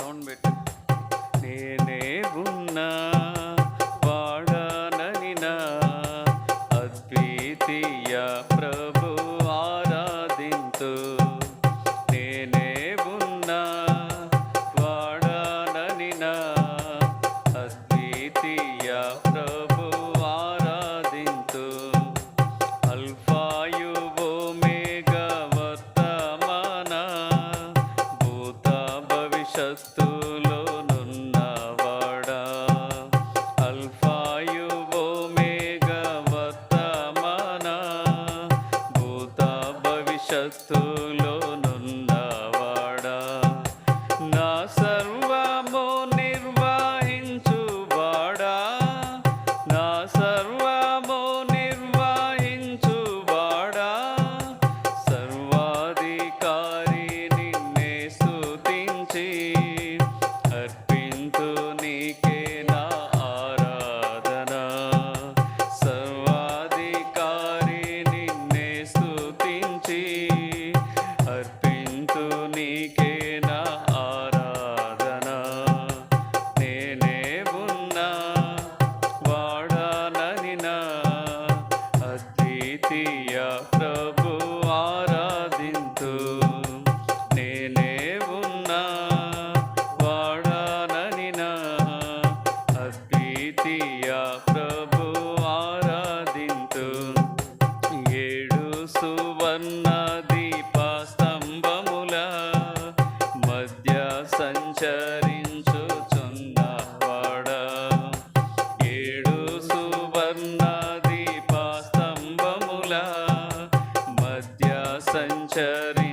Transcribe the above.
Sound పెట్టు. నేనే ఉన్నా. China. teddy.